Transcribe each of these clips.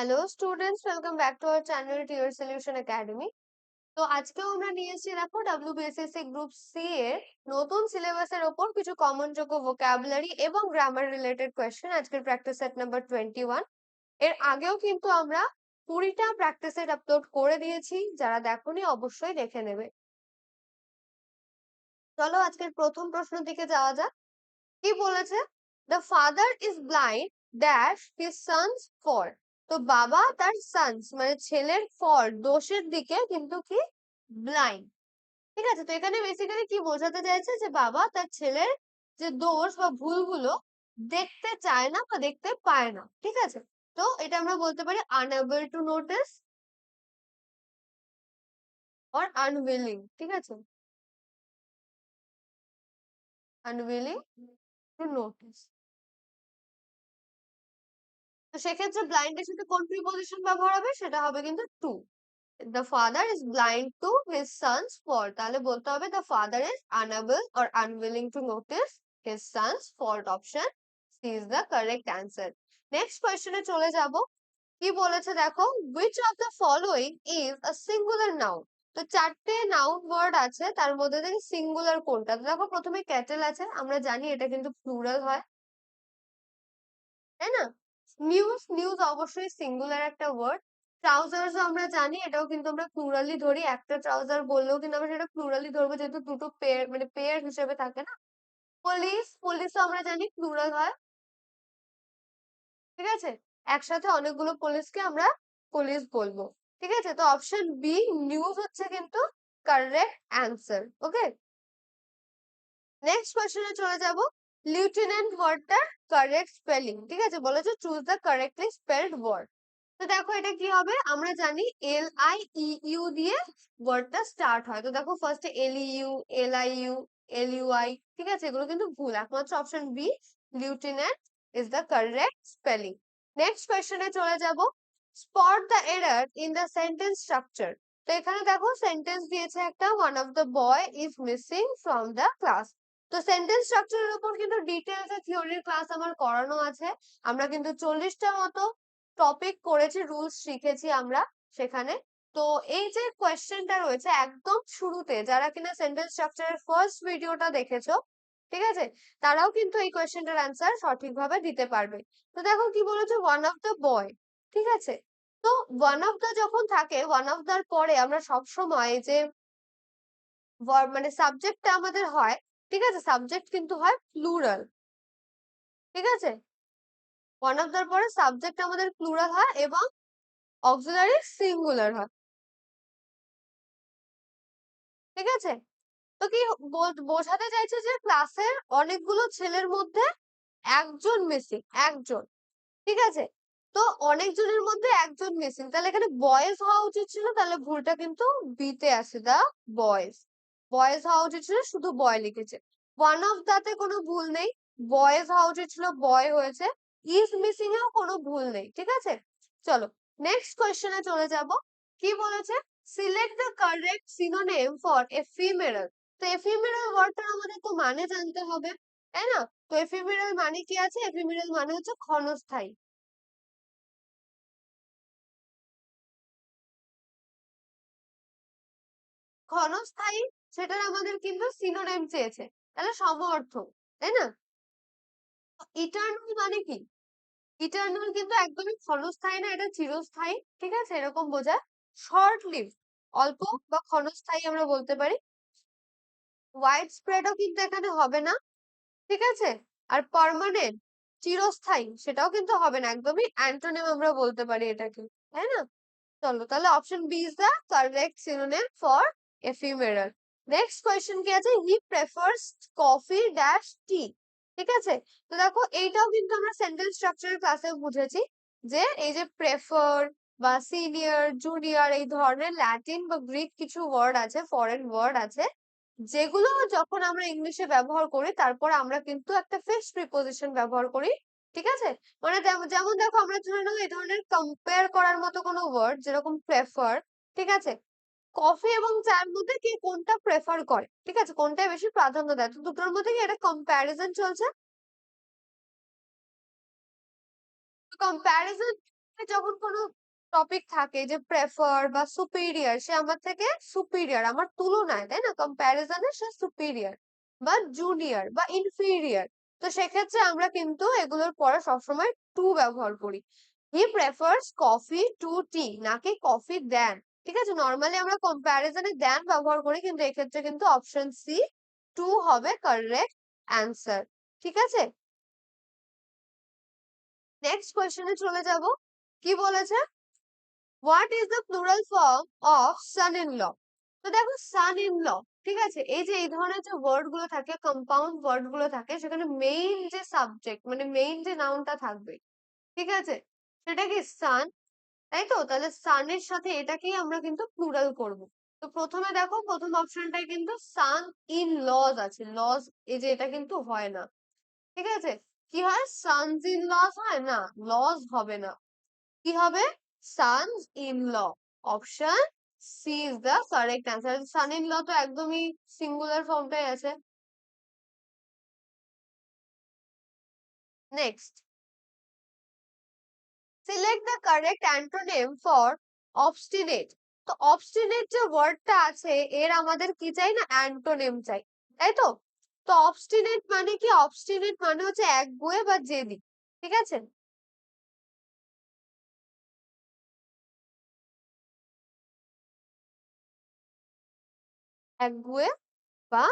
Hello students welcome back to our channel tear solution academy তো আজকেও আমরা নিয়ে এসেছি দেখো ডাব্লিউবিএসএসসি গ্রুপ সি এর নতুন সিলেবাসের ওপর কিছু কমন যোগ্য ভোকাবুলারি এবং গ্রামার রিলেটেড কোয়েশ্চেন আজকের প্র্যাকটিস সেট নাম্বার টোয়েন্টি ওয়ানের আগেও কিন্তু আমরা কুড়িটা প্র্যাকটিস সেট আপলোড করে দিয়েছি, যারা দেখোনি অবশ্যই দেখে নেবে। চলো আজকের প্রথম প্রশ্নের দিকে যাওয়া যাক। কি বলেছে? The father is blind dash his sons for তো বাবা তার সন্স মানে ছেলের ফর, দোষের দিকে কিন্তু কি? ব্লাইন্ড ঠিক আছে? তো এখানে বেসিক্যালি কি বোঝাতে চাইছে যে বাবা তার ছেলের যে দোষ বা ভুলগুলো দেখতে চায় না বা দেখতে পায় না। ঠিক আছে? তো এটা আমরা বলতে পারি unable to notice or unwilling ঠিক আছে? আনউইলিং টু নোটিস তো সেক্ষেত্রে ব্লাইন্ডের সাথে কোন প্রিপোজিশন ব্যবহার হবে সেটা হবে কিন্তু to the father is blind to his sons fault তাহলে বলতে হবে the father is unable or unwilling to notice his sons fault option C is the correct answer next কোয়েশ্চনে চলে যাব। কি বলেছে দেখো? Which of the following is a singular noun? তো চারটে নাউন ওয়ার্ড আছে, তার মধ্যে থেকে সিঙ্গুলার কোনটা? তো দেখো প্রথমে ক্যাটেল আছে, আমরা জানি এটা কিন্তু প্লুরাল হয়। তাই না? নিউজ নিউজ অবশ্যই সিঙ্গুলার একটা ওয়ার্ড ট্রাউজার্স আমরা জানি, এটাও কিন্তু আমরা প্লুরালি ধরি। একটা ট্রাউজার বললেও কিন্তু আমরা সেটা প্লুরালি ধরবো, যেহেতু দুটো পেয়ার মানে পেয়ার হিসেবে থাকে না। পুলিশ পুলিশও আমরা জানি প্লুরাল হয়। ঠিক আছে? একসাথে অনেকগুলো পুলিশকে আমরা পুলিশ বলব। ঠিক আছে? তো অপশন বি নিউজ হচ্ছে কিন্তু কারেক্ট অ্যান্সার ওকে নেক্সট কোয়েশ্চেনে চলে যাব। লিউটেন্যান্ট ওয়ার্ডটার কারেক্ট স্পেলিং, ঠিক আছে? বলেছে choose the correctly spelled word তো দেখো এটা কি হবে? আমরা জানি এল আই ইউ দিয়ে ওয়ার্ডটা স্টার্ট হয়। তো দেখো ফার্স্টে L U L I U L U I ঠিক আছে? এগুলো কিন্তু ভুল। একমাত্র option B lieutenant is the correct spelling next কোয়েশ্চেনে চলে যাব। Spot the error in the sentence structure তো এখানে দেখো সেন্টেন্স দিয়েছে একটা one of the boy is missing from the class তো সেন্টেন্স স্ট্রাকচারের উপর কিন্তু ডিটেলস থিওরির ক্লাস আমার করানো আছে। আমরা কিন্তু চল্লিশটা মতো টপিক করেছি রুলস শিখেছি আমরা সেখানে। তো এই যে কোয়েশ্চেনটা রয়েছে একদম শুরুতে, যারা কিনা সেন্টেন্স স্ট্রাকচারের ফার্স্ট ভিডিওটা দেখেছ, ঠিক আছে? তারাও কিন্তু এই কোয়েশ্চেনটার অ্যান্সার সঠিকভাবে দিতে পারবে। তো দেখো কি বলেছে ওয়ান অফ দ্য বয় ঠিক আছে? তো ওয়ান অফ দ্য যখন থাকে ওয়ান অফ দার পরে আমরা সব সময় যে মানে সাবজেক্টটা আমাদের হয় ঠিক আছে? সাবজেক্ট কিন্তু হয় প্লুরাল ঠিক আছে? ওয়ান অফ দার পরে সাবজেক্ট আমাদের প্লুরাল হয় এবং অক্সিলারি সিঙ্গুলার হয়। ঠিক আছে? তো কি বোঝাতে চাইছে যে ক্লাসের অনেকগুলো ছেলের মধ্যে একজন মিসিং একজন। ঠিক আছে? তো অনেকজনের মধ্যে একজন মিসিং তাহলে এখানে বয়েজ হওয়া উচিত ছিল, তাহলে ভুলটা কিন্তু বিতে আসে দা বয়েজ বয়েজ হওয়া ছিল শুধু বয় লিখেছে। ওয়ান অফ দাতে কোনো ভুল নেই। বয়েজ উচিত ছিল বয় হয়েছে। ইজ মিসিং এও কোনো ভুল নেই, ঠিক আছে? চলো নেক্সট কোয়েশ্চেনে চলে যাব। কি বলেছে? Select the correct synonym for ephemeral তো এফিমেরাল ওয়ার্ডটার আমাদের তো মানে জানতে হবে, তাই না? তো এফিমেরাল মানে কি আছে? এফিমেরাল মানে হচ্ছে ক্ষণস্থায়ী। ক্ষণস্থায়ী সেটার আমাদের কিন্তু সিনোনেম চেয়েছে। তাহলে সমর্থ তাই না? ইটার্নাল মানে কি? ইটার্নাল কিন্তু একদমই ক্ষণস্থায়ী না, এটা চিরস্থায়ী, ঠিক আছে? এরকম বোঝা। শর্ট লিভ অল্প বা ক্ষণস্থায়ী আমরা বলতে পারি। ওয়াইড স্প্রেডও কিন্তু এখানে হবে না, ঠিক আছে? আর পারমানেন্ট চিরস্থায়ী, সেটাও কিন্তু হবে না। একদমই অ্যান্টোনিম আমরা বলতে পারি এটাকে, তাই না? চলো, তাহলে option B is the correct synonym for ephemeral next question কি আছে? He prefers coffee dash tea ঠিক আছে? তো দেখো, এইটাও কিন্তু আমরা সেন্টেন্স স্ট্রাকচার ক্লাসে বুঝেছি যে এই যে প্রেফার বা সিনিয়র জুনিয়র এই ধরনের ল্যাটিন বা গ্রিক কিছু ওয়ার্ড আছে ফরেন ওয়ার্ড আছে, যেগুলো যখন আমরা ইংলিশে ব্যবহার করি, তারপর আমরা কিন্তু একটা ফিক্স প্রিপোজিশন ব্যবহার করি। ঠিক আছে? মানে যেমন দেখো, আমরা ধরে নাও এই ধরনের কম্পেয়ার করার মতো কোনো ওয়ার্ড যেরকম প্রেফার ঠিক আছে? কফি এবং চায়ের মধ্যে কে কোনটা প্রেফার করে? ঠিক আছে কোনটা বেশি প্রাধান্য দেয়? তো দুটোর মধ্যে কি একটা কম্প্যারিজন চলছে? কম্প্যারিজন যখন কোনো টপিক থাকে যে প্রেফার বা সুপিরিয়র সে আমার থেকে সুপিরিয়র আমার তুলনায়, তাই না? কম্প্যারিজনে সে সুপিরিয়র বা জুনিয়র বা ইনফিরিয়র তো সেক্ষেত্রে আমরা কিন্তু এগুলোর পরে সবসময় টু ব্যবহার করি। He prefers coffee to tea নাকি কফি দেন ঠিক আছে? নর্মালি আমরা কম্প্যারিজনে দেন ব্যবহার করি, কিন্তু এক্ষেত্রে কিন্তু অপশন সি টু হবে কারেক্ট অ্যান্সার ঠিক আছে? নেক্সট কোয়েশ্চেনে চলে যাব। কি বলেছে? What is the plural form of son in law তো দেখো সান ইন ল ঠিক আছে? এই যে এই ধরনের যে ওয়ার্ডগুলো থাকে কম্পাউন্ড ওয়ার্ডগুলো থাকে, সেখানে মেইন যে সাবজেক্ট মানে মেইন যে নাউনটা থাকবে, ঠিক আছে? সেটা কি সান তাই তো? তাহলে সানের সাথে এটাকেই আমরা কিন্তু প্লুরাল করব। তো প্রথমে দেখো, প্রথম অপশনটাই কিন্তু সান ইন লজ আছে। লজ এই যে এটা কিন্তু হয় না। ঠিক আছে? কি হয়? সানস ইন লজ হয় না? লজ হবে না। কি হবে? Sons in law option C is the correct answer son in law তো একদমই সিঙ্গুলার ফর্মটাই আছে। Next select the correct antonym for obstinate তো অবস্টিনেট যে ওয়ার্ডটা আছে, এর আমাদের কি চাই না? অ্যান্টোনিম চাই, তাই তো? তো অবস্টিনেট মানে কি? অবস্টিনেট মানে হচ্ছে একগুয়ে বা জেদি ঠিক আছে? একগুয়ে বা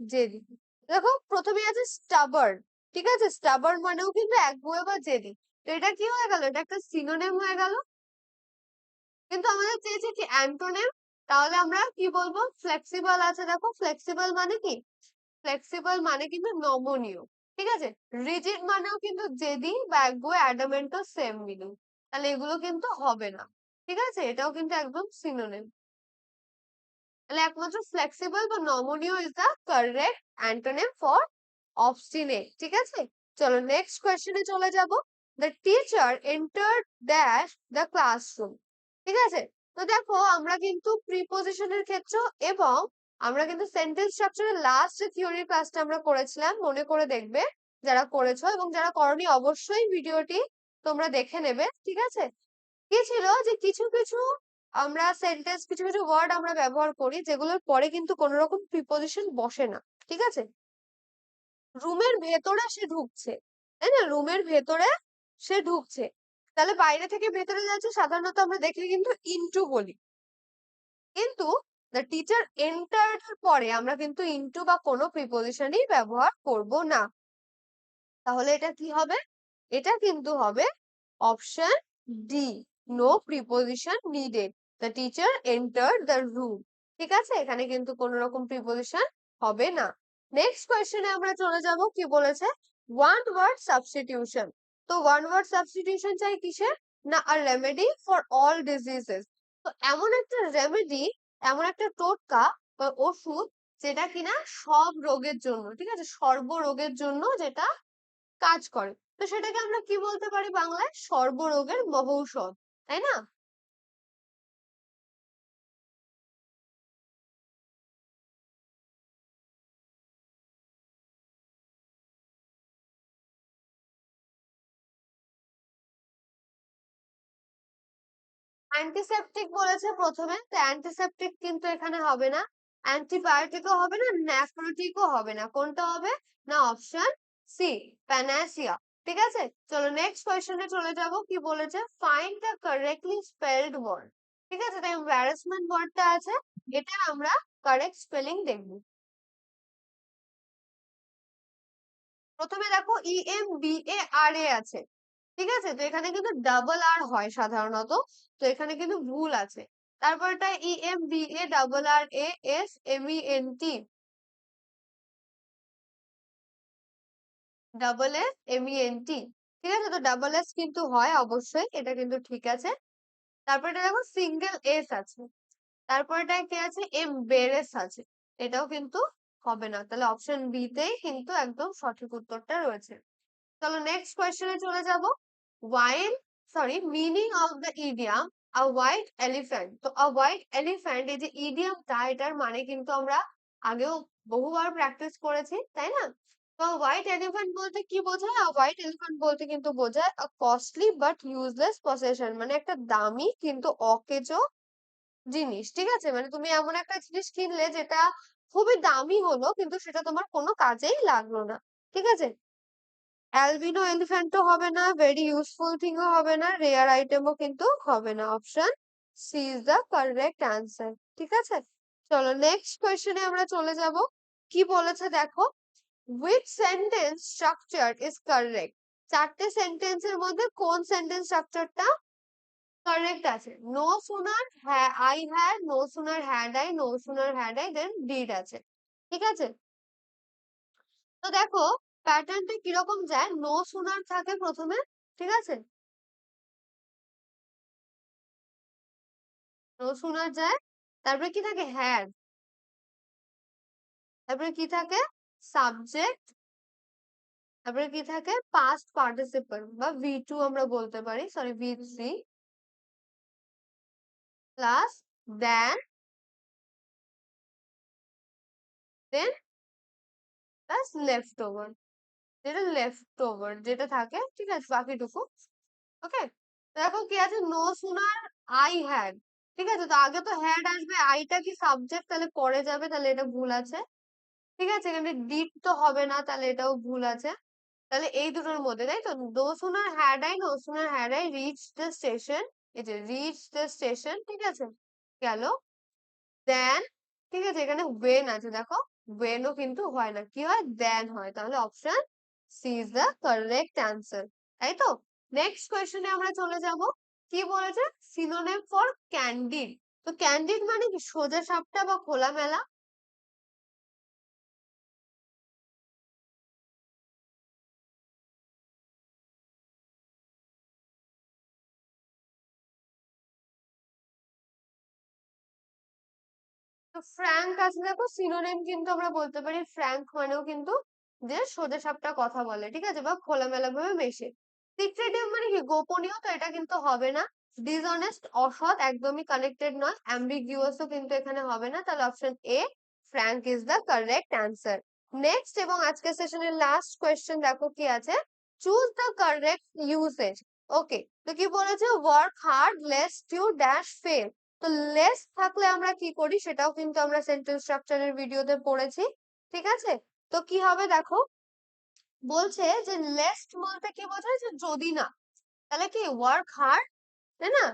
জেদি দেখো, প্রথমে আছে স্টাবার্ন ঠিক আছে? স্টাবার্ন মানেও কিন্তু একগুয়ে বা জেদি তো এটা কি হয়ে গেল? এটা একটা সিনোনেম হয়ে গেল? কিন্তু আমাদের চেয়েছে কি অ্যান্টোনেম তাহলে আমরা কি বলব? ফ্লেক্সিবল আছে দেখো। ফ্লেক্সিবল মানে কি? ফ্লেক্সিবল মানে কিন্তু নমনীয়, ঠিক আছে? রিজিড মানেও কিন্তু জেদি বা একগুয়ে অ্যাডামেন্টও সেম মিনিং তাহলে এগুলো কিন্তু হবে না, ঠিক আছে? এটাও কিন্তু একদম সিনোনেম তাহলে একমাত্র ফ্লেক্সিবল বা নমনীয় is the correct antonym for obstinate ঠিক আছে? চলো নেক্সট কোয়েশ্চেনে চলে যাব। The teacher enter dash the classroom ঠিক আছে? তো দেখো, আমরা কিন্তু প্রিপোজিশনের ক্ষেত্র এবং আমরা কিন্তু সেন্টেন্স স্ট্রাকচারের লাস্ট যে থিওরি ক্লাসটা আমরা করেছিলাম, মনে করে দেখবে যারা করেছ এবং যারা করনি, অবশ্যই ভিডিওটি তোমরা দেখে নেবে। ঠিক আছে? কি ছিল যে কিছু কিছু আমরা সেন্টেন্স কিছু কিছু ওয়ার্ড আমরা ব্যবহার করি, যেগুলোর পরে কিন্তু কোন রকম প্রিপোজিশন বসে না। ঠিক আছে? রুমের ভেতরে সে ঢুকছে। তাই না? রুমের ভেতরে সে ঢুকছে। তাহলে বাইরে থেকে ভেতরে যাচ্ছে, সাধারণত আমরা দেখলে কিন্তু ইনটু বলি। কিন্তু দ্য টিচার এন্টার্ড পরে আমরা কিন্তু ইনটু বা কোনো প্রিপোজিশনই ব্যবহার করব না। তাহলে এটা কি হবে? এটা কিন্তু হবে option D no preposition needed the teacher enter the room ঠিক আছে? এখানে কিন্তু কোন রকম প্রিপোজিশন হবে না। নেক্সট কোয়েশ্চেনে আমরা চলে যাব, কি বলেছে? ওয়ান ওয়ার্ড সাবস্টিটিউশন তো ওয়ান ওয়ার্ড সাবস্টিটিউশন চাই কিসের? না আর রেমেডি ফর অল ডিজিজেস তো এমন একটা রেমেডি এমন একটা টোটকা বা ওষুধ যেটা কিনা সব রোগের জন্য, ঠিক আছে? সর্বরোগের জন্য যেটা কাজ করে। তো সেটাকে আমরা কি বলতে পারি বাংলায়? সর্বরোগের মহৌষধ, তাই না? অ্যান্টিসেপটিক বলেছে প্রথমে, তো অ্যান্টিসেপটিক কিন্তু এখানে হবে না। অ্যান্টিবায়োটিকও হবে না ন্যাফ্রোটিকও হবে না। কোনটা হবে? না অপশন সি প্যানাসিয়া ঠিক আছে? চলো নেক্সট কোয়েশ্চেনে চলে যাব। কি বলেছে? Find the correctly spelled word ঠিক আছে? তাই এম্বারাসমেন্ট ওয়ার্ডটা আছে। এটা আমরা কারেক্ট স্পেলিং দেখব। প্রথমে দেখো ই এম বি এ আর এ আছে। ঠিক আছে? তো এখানে কিন্তু ডাবল আর হয় সাধারণত। তো এখানে কিন্তু ভুল আছে। তারপরটা E M B A double R A S M E N T double S M E N T ঠিক আছে? তো ডাবল এস কিন্তু হয় অবশ্যই, এটা কিন্তু ঠিক আছে। তারপরে দেখো সিঙ্গেল এস আছে। তারপরটা কি আছে? এম বেরেস আছে। এটাও কিন্তু হবে না। তাহলে অপশন বি তেই কিন্তু একদম সঠিক উত্তরটা রয়েছে। চলো নেক্সট কোয়েশ্চেনে চলে যাব। While sorry meaning of the idiom a white elephant তো আ হোয়াইট এলিফ্যান্ট এই যে ইডিয়ামটা এটার মানে কিন্তু আমরা আগেও বহুবার প্র্যাকটিস করেছি, তাই না? হোয়াইট এলিফ্যান্ট বলতে কি বোঝায়? হোয়াইট এলিফ্যান্ট বলতে কিন্তু বোঝায় কস্টলি বাট ইউজলেস পসেশন মানে একটা দামি কিন্তু অকেজো জিনিস, ঠিক আছে? মানে তুমি এমন একটা জিনিস কিনলে যেটা খুবই দামি হলো, কিন্তু সেটা তোমার কোনো কাজেই লাগল না, ঠিক আছে? অ্যালবিনো এলিফ্যান্টও হবে না ভেরি ইউজফুল থিংও হবে না রেয়ার আইটেমও কিন্তু হবে না। Option C is the correct answer ঠিক আছে? চলো নেক্সট কোয়েশ্চেনে আমরা চলে যাব। কি বলেছে দেখো? With sentence structure is correct চারটে সেন্টেন্সের মধ্যে কোন সেন্টেন্স স্ট্রাকচারটা কারেক্ট আছে? নো সুনার হ্যাঁ I had no sooner had I no sooner had I then did আছে। ঠিক আছে? তো দেখো প্যাটার্নটা কীরকম যায়? নো সুনার থাকে প্রথমে, ঠিক আছে? নো সুনার যায়, তারপরে কি থাকে? হ্যাড তারপরে কি থাকে? সাবজেক্ট তারপরে কি থাকে? পাস্ট পার্টিসিপেন্ট বা ভি টু আমরা বলতে পারি sorry V three plus then then plus left over যেটা লেফট ওভার যেটা থাকে, ঠিক আছে, বাকিটুকু ওকে দেখো কি আছে? নো সুনার আই হ্যাড ঠিক আছে? তো আগে তো হ্যাড আসবে আইটা কি সাবজেক্ট তাহলে পরে যাবে? তাহলে এটা ভুল আছে, ঠিক আছে? এখানে ডিড তো হবে না, তাহলে এটাও ভুল আছে। তাহলে এই দুটোর মধ্যে, তাই তো? Though sooner had I no sooner had I reach the station এই যে রিচ দ্য স্টেশন ঠিক আছে? গেল দেন ঠিক আছে? এখানে ওয়েন আছে, দেখো? ওয়েনও কিন্তু হয় না। কি হয়? দেন হয়। তাহলে option C is the correct answer তাই তো? নেক্সট কোয়েশ্চেনে আমরা চলে যাব। কি বলেছে? সিনোনেম ফর ক্যান্ডিড তো ক্যান্ডিড মানে কি? সোজা সাপটা বা খোলামেলা? তো ফ্র্যাঙ্ক আছে দেখো। সিনোনেম কিন্তু আমরা বলতে পারি। ফ্র্যাঙ্ক মানেও কিন্তু যে সোজা সাপটা কথা বলে, ঠিক আছে? বা খোলামেলা ভাবে মেশে। সিক্রেটিভ মানে কি? গোপনীয় তো এটা কিন্তু হবে না। ডিসঅনেস্ট অসৎ, একদমই কানেক্টেড নয়। অ্যাম্বিগিউয়াসও কিন্তু এখানে হবে না। তাহলে option A frank is the correct answer next এবং আজকের সেশনের লাস্ট কোয়েশ্চেন দেখো কি আছে? Choose the correct usage okay তো কি বলেছে? Work hard lest to dash fail তো লেস থাকলে আমরা কি করি? সেটাও কিন্তু আমরা সেন্টেন্স স্ট্রাকচারের ভিডিওতে পড়েছি। ঠিক আছে? তো কি হবে দেখো? বলছে যে লেস্ট বলতে কি বোঝায়? যে যদি না। তাহলে কি ওয়ার্ক হার্ড তাই না?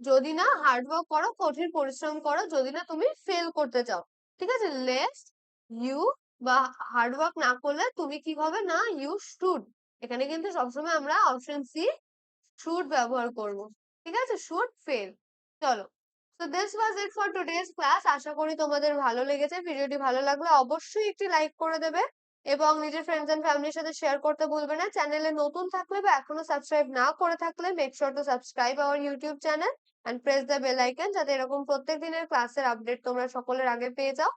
যদি না হার্ড ওয়ার্ক করো, কঠিন পরিশ্রম করো, যদি না তুমি ফেল করতে চাও। ঠিক আছে? লেস্ট ইউ বা হার্ড ওয়ার্ক না করলে তুমি কি হবে? না ইউ শুড এখানে কিন্তু সবসময় আমরা অপশন সি শুড ব্যবহার করব। ঠিক আছে? শুড ফেল চলো। তো this was it for today's class আশা করি তোমাদের ভালো লেগেছে। ভিডিওটি ভালো লাগলে অবশ্যই একটি লাইক করে দেবে এবং নিজের ফ্রেন্ডস এন্ড ফ্যামিলির সাথে শেয়ার করতে ভুলবে না। চ্যানেলে নতুন থাকলে বা এখনও সাবস্ক্রাইব না করে থাকলে make sure to subscribe our YouTube channel and press the bell icon যাতে এরকম প্রত্যেক দিনের ক্লাসের আপডেট তোমরা সকলের আগে পেয়ে যাও।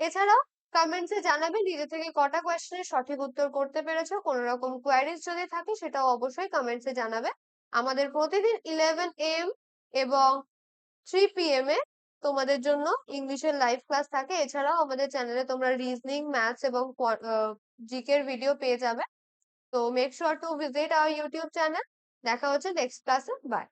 এছাড়াও কমেন্টসে জানাবে নিজে থেকে কটা কোয়েশ্চেনের সঠিক উত্তর করতে পেরেছ। কোনো রকম কোয়ারিজ যদি থাকে সেটাও অবশ্যই কমেন্টসে জানাবে। আমাদের প্রতিদিন ইলেভেন এম এবং থ্রি পিএম এ তোমাদের জন্য ইংলিশের লাইভ ক্লাস থাকে। এছাড়াও আমাদের চ্যানেলে তোমরা রিজনিং ম্যাথস এবং জিকের ভিডিও পেয়ে যাবে। তো make sure to visit our YouTube channel দেখা হচ্ছে নেক্সট ক্লাসে বাই